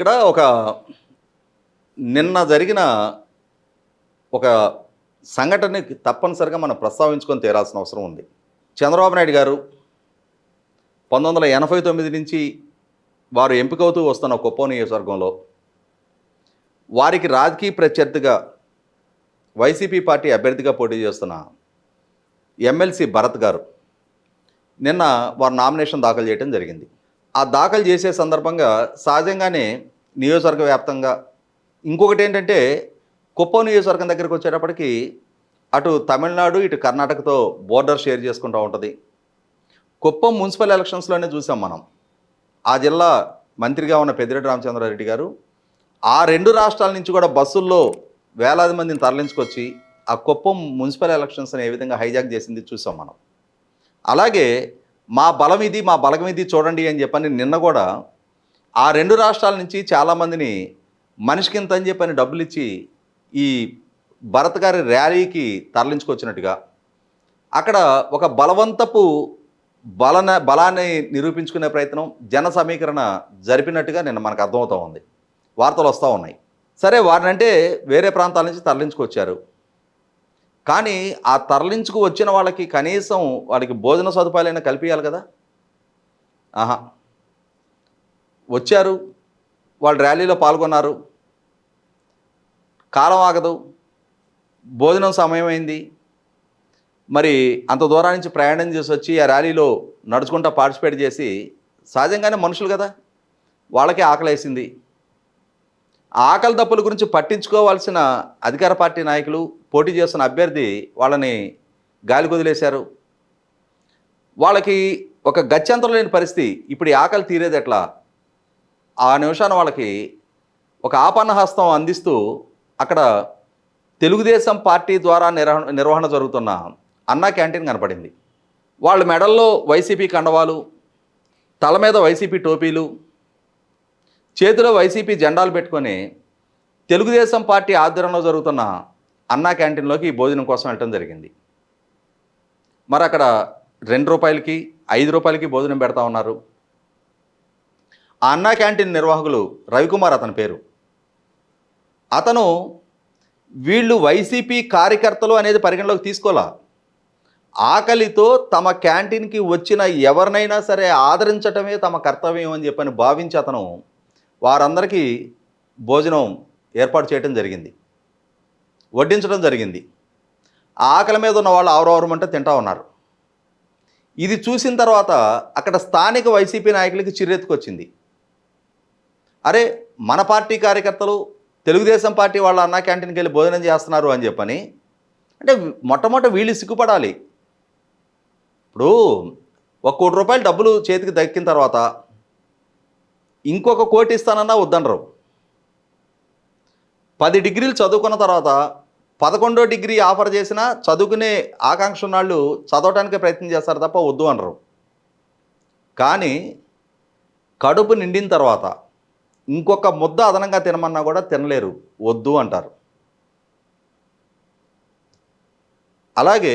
ఇక్కడ ఒక నిన్న జరిగిన ఒక సంఘటనని తప్పనిసరిగా మనం ప్రస్తావించుకొని తీరాల్సిన అవసరం ఉంది. చంద్రబాబు నాయుడు గారు పంతొమ్మిది ఎనభై తొమ్మిది నుంచి వారు ఎంపికవుతూ వస్తున్న కుప్పం నియోజకవర్గంలో వారికి రాజకీయ ప్రత్యర్థిగా వైసీపీ పార్టీ అభ్యర్థిగా పోటీ చేస్తున్న ఎమ్మెల్సీ భరత్ గారు నిన్న వారు నామినేషన్ దాఖలు చేయడం జరిగింది. ఆ దాఖలు చేసే సందర్భంగా సహజంగానే నియోజకవర్గ వ్యాప్తంగా ఇంకొకటి ఏంటంటే కుప్పం నియోజకవర్గం దగ్గరికి వచ్చేటప్పటికి అటు తమిళనాడు ఇటు కర్ణాటకతో బోర్డర్ షేర్ చేసుకుంటూ ఉంటుంది. కుప్పం మున్సిపల్ ఎలక్షన్స్లోనే చూసాం మనం. ఆ జిల్లా మంత్రిగా ఉన్న పెద్దిరెడ్డి రామచంద్రారెడ్డి గారు ఆ రెండు రాష్ట్రాల నుంచి కూడా బస్సుల్లో వేలాది మందిని తరలించుకొచ్చి ఆ కుప్పం మున్సిపల్ ఎలక్షన్స్ని ఏ విధంగా హైజాక్ చేసింది చూసాం మనం. అలాగే మా బలం ఇది మా బలగం ఇది చూడండి అని చెప్పని నిన్న కూడా ఆ రెండు రాష్ట్రాల నుంచి చాలామందిని మనిషికి ఇంత అని చెప్పని డబ్బులు ఇచ్చి ఈ భరత్ గారి ర్యాలీకి తరలించుకొచ్చినట్టుగా. అక్కడ ఒక బలవంతపు బలన బలాన్ని నిరూపించుకునే ప్రయత్నం జన సమీకరణ జరిపినట్టుగా నిన్న మనకు అర్థమవుతూ ఉంది. వార్తలు వస్తూ ఉన్నాయి. సరే వారినంటే వేరే ప్రాంతాల నుంచి తరలించుకొచ్చారు. కానీ ఆ తరలించుకు వచ్చిన వాళ్ళకి కనీసం వాళ్ళకి భోజన సదుపాయాలైనా కల్పించాలి కదా? ఆహా. వచ్చారు వాళ్ళు ర్యాలీలో పాల్గొన్నారు. కాలం ఆగదు భోజనం సమయమైంది. మరి అంత దూరం నుంచి ప్రయాణం చేసి వచ్చి ఆ ర్యాలీలో నడుచుకుంటా పార్టిసిపేట్ చేసి సహజంగానే మనుషులు కదా? వాళ్ళకే ఆకలేసింది. ఆకలి దప్పుల గురించి పట్టించుకోవాల్సిన అధికార పార్టీ నాయకులు పోటీ చేస్తున్న అభ్యర్థి వాళ్ళని గాలి కుదిలేశారు. వాళ్ళకి ఒక గత్యంతరం లేని పరిస్థితి. ఇప్పుడు ఈ ఆకలి తీరేది ఎట్లా? ఆ నిమిషాన వాళ్ళకి ఒక ఆపన్న హస్తం అందిస్తూ అక్కడ తెలుగుదేశం పార్టీ ద్వారా నిర్వహణ నిర్వహణ జరుగుతున్న అన్నా క్యాంటీన్ కనపడింది. వాళ్ళ మెడల్లో వైసీపీ కండవాలు తల మీద వైసీపీ టోపీలు చేతిలో వైసీపీ జెండాలు పెట్టుకొని తెలుగుదేశం పార్టీ ఆధ్వర్యంలో జరుగుతున్న అన్నా క్యాంటీన్లోకి ఈ భోజనం కోసం వెళ్ళటం జరిగింది. మరి అక్కడ రెండు రూపాయలకి ఐదు రూపాయలకి భోజనం పెడతా ఉన్నారు. ఆ అన్నా క్యాంటీన్ నిర్వాహకులు రవికుమార్ అతని పేరు. అతను వీళ్ళు వైసీపీ కార్యకర్తలు అనేది పరిగణలోకి తీసుకోవాలా ఆకలితో తమ క్యాంటీన్కి వచ్చిన ఎవరినైనా సరే ఆదరించటమే తమ కర్తవ్యం అని చెప్పని భావించి అతను వారందరికీ భోజనం ఏర్పాటు చేయడం జరిగింది. వడ్డించడం జరిగింది. ఆకలి మీద ఉన్న వాళ్ళు ఆవరవరమంటే తింటా ఉన్నారు. ఇది చూసిన తర్వాత అక్కడ స్థానిక వైసీపీ నాయకులకి చిర్రెత్తుకొచ్చింది. అరే మన పార్టీ కార్యకర్తలు తెలుగుదేశం పార్టీ వాళ్ళ అన్నా క్యాంటీన్కి వెళ్ళి భోజనం చేస్తున్నారు అని చెప్పని అంటే మొట్టమొదటి వీళ్ళు సిగ్గుపడాలి. ఇప్పుడు ఒక కోటి రూపాయలు డబ్బులు చేతికి దక్కిన తర్వాత ఇంకొక కోటి ఇస్తానన్నా వద్దనరు. పది డిగ్రీలు చదువుకున్న తర్వాత పదకొండో డిగ్రీ ఆఫర్ చేసినా చదువుకునే ఆకాంక్ష ఉన్నాళ్ళు చదవటానికి ప్రయత్నం చేస్తారు తప్ప వద్దు అనరు. కానీ కడుపు నిండిన తర్వాత ఇంకొక ముద్ద అదనంగా తినమన్నా కూడా తినలేరు వద్దు అంటారు. అలాగే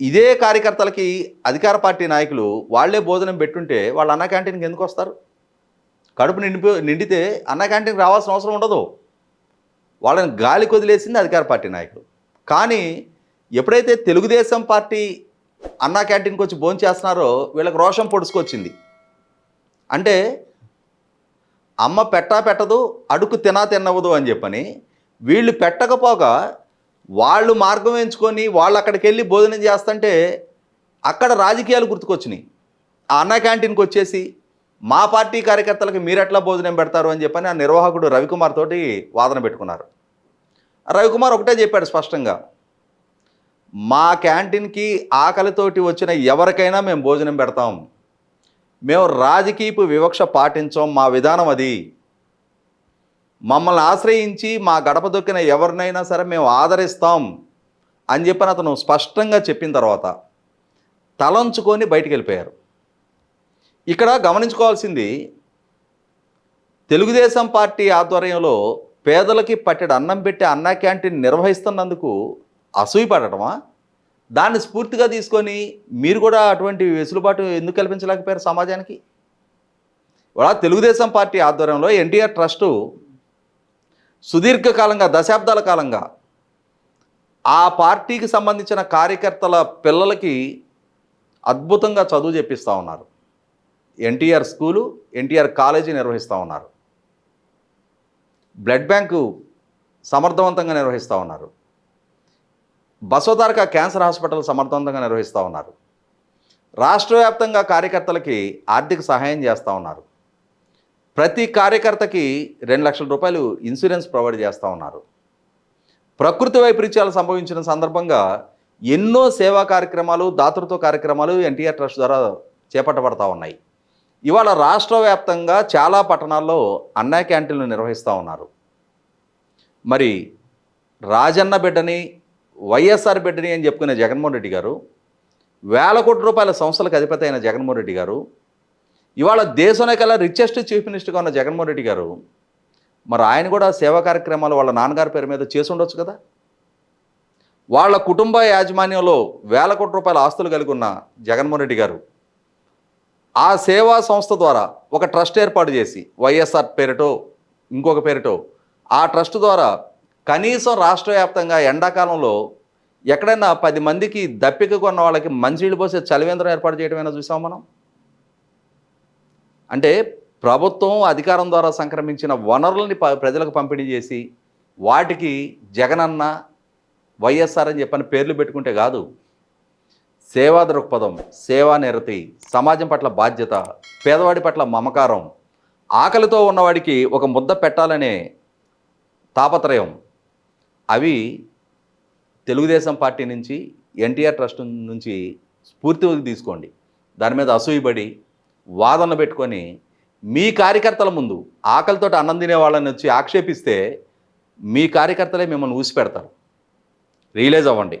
ఇదే కార్యకర్తలకి అధికార పార్టీ నాయకులు వాళ్ళే భోజనం పెట్టుంటే వాళ్ళు అన్న క్యాంటీన్కి ఎందుకు వస్తారు? కడుపు నిండిపో నిండితే అన్న క్యాంటీన్కి రావాల్సిన అవసరం ఉండదు. వాళ్ళని గాలి కొదిలేసింది అధికార పార్టీ నాయకులు. కానీ ఎప్పుడైతే తెలుగుదేశం పార్టీ అన్నా క్యాంటీన్కి వచ్చి భోజనం చేస్తున్నారో వీళ్ళకి రోషం పొడుచుకొచ్చింది. అంటే అమ్మ పెట్టా పెట్టదు అడుగు తినా తినవదు అని చెప్పని వీళ్ళు పెట్టకపోగా వాళ్ళు మార్గం ఎంచుకొని వాళ్ళు అక్కడికి వెళ్ళి భోజనం చేస్తుంటే అక్కడ రాజకీయాలు గుర్తుకొచ్చినాయి. ఆ అన్న క్యాంటీన్కి వచ్చేసి మా పార్టీ కార్యకర్తలకు మీరెట్లా భోజనం పెడతారు అని చెప్పని ఆ నిర్వాహకుడు రవికుమార్ తోటి వాదన పెట్టుకున్నారు. రవికుమార్ ఒకటే చెప్పాడు స్పష్టంగా మా క్యాంటీన్కి ఆకలితోటి వచ్చిన ఎవరికైనా మేము భోజనం పెడతాం. మేము రాజకీయపు వివక్ష పాటించాం మా విధానం అది. మమ్మల్ని ఆశ్రయించి మా గడప దొక్కిన ఎవరినైనా సరే మేము ఆదరిస్తాం అని చెప్పని అతను స్పష్టంగా చెప్పిన తర్వాత తలంచుకొని బయటికి వెళ్ళిపోయారు. ఇక్కడ గమనించుకోవాల్సింది తెలుగుదేశం పార్టీ ఆధ్వర్యంలో పేదలకి పట్టెడు అన్నం పెట్టి అన్నా క్యాంటీన్ నిర్వహిస్తున్నందుకు అసూయపడటమా దాన్ని స్ఫూర్తిగా తీసుకొని మీరు కూడా అటువంటి వెసులుబాటు ఎందుకు కల్పించలేకపోయారు సమాజానికి? వాళ్ళ తెలుగుదేశం పార్టీ ఆధ్వర్యంలో ఎన్టీఆర్ ట్రస్టు సుదీర్ఘకాలంగా దశాబ్దాల కాలంగా ఆ పార్టీకి సంబంధించిన కార్యకర్తల పిల్లలకి అద్భుతంగా చదువు చెప్పిస్తూ ఉన్నారు. ఎన్టీఆర్ స్కూలు ఎన్టీఆర్ కాలేజీ నిర్వహిస్తూ ఉన్నారు. బ్లడ్ బ్యాంకు సమర్థవంతంగా నిర్వహిస్తూ ఉన్నారు. బసవతారక క్యాన్సర్ హాస్పిటల్ సమర్థవంతంగా నిర్వహిస్తూ ఉన్నారు. రాష్ట్ర వ్యాప్తంగా కార్యకర్తలకి ఆర్థిక సహాయం చేస్తూ ఉన్నారు. ప్రతి కార్యకర్తకి రెండు లక్షల రూపాయలు ఇన్సూరెన్స్ ప్రొవైడ్ చేస్తూ ఉన్నారు. ప్రకృతి వైపరీత్యాలు సంభవించిన సందర్భంగా ఎన్నో సేవా కార్యక్రమాలు దాతృత్వ కార్యక్రమాలు ఎన్టీఆర్ ట్రస్ట్ ద్వారా చేపట్టబడతా ఉన్నాయి. ఇవాళ రాష్ట్ర వ్యాప్తంగా చాలా పట్టణాల్లో అన్నా క్యాంటీన్లు నిర్వహిస్తూ ఉన్నారు. మరి రాజన్న బిడ్డని వైఎస్ఆర్ బిడ్డని అని చెప్పుకునే జగన్మోహన్ రెడ్డి గారు వేల కోట్ల రూపాయల సంస్థలకు అధిపతి అయిన జగన్మోహన్ రెడ్డి గారు ఇవాళ దేశంలో కల్లా రిచెస్ట్ చీఫ్ మినిస్టర్గా ఉన్న జగన్మోహన్ రెడ్డి గారు మరి ఆయన కూడా సేవా కార్యక్రమాలు వాళ్ళ నాన్నగారి పేరు మీద చేసి ఉండొచ్చు కదా? వాళ్ళ కుటుంబ యాజమాన్యంలో వేల కోట్ల రూపాయల ఆస్తులు కలిగి ఉన్న జగన్మోహన్ రెడ్డి గారు ఆ సేవా సంస్థ ద్వారా ఒక ట్రస్ట్ ఏర్పాటు చేసి వైఎస్ఆర్ పేరుటో ఇంకొక పేరుటో ఆ ట్రస్ట్ ద్వారా కనీసం రాష్ట్ర వ్యాప్తంగా ఎండాకాలంలో ఎక్కడైనా పది మందికి దప్పిక కొన్న వాళ్ళకి మంచినీళ్ళు పోసే చలివేంద్రం ఏర్పాటు చేయడమైనా చూసాం మనం? అంటే ప్రభుత్వం అధికారం ద్వారా సంక్రమించిన వనరులని ప్రజలకు పంపిణీ చేసి వాటికి జగనన్న వైఎస్ఆర్ అని చెప్పని పేర్లు పెట్టుకుంటే కాదు సేవా దృక్పథం సేవా నిరతి సమాజం పట్ల బాధ్యత పేదవాడి పట్ల మమకారం ఆకలితో ఉన్నవాడికి ఒక ముద్ద పెట్టాలనే తాపత్రయం. అవి తెలుగుదేశం పార్టీ నుంచి ఎన్టీఆర్ ట్రస్ట్ నుంచి స్ఫూర్తి తీసుకోండి. దాని మీద అసూయబడి వాదనలు పెట్టుకొని మీ కార్యకర్తల ముందు ఆకలితో అన్నం తినే వాళ్ళని వచ్చి ఆక్షేపిస్తే మీ కార్యకర్తలే మిమ్మల్ని ఊసిపెడతారు. రియలైజ్ అవ్వండి.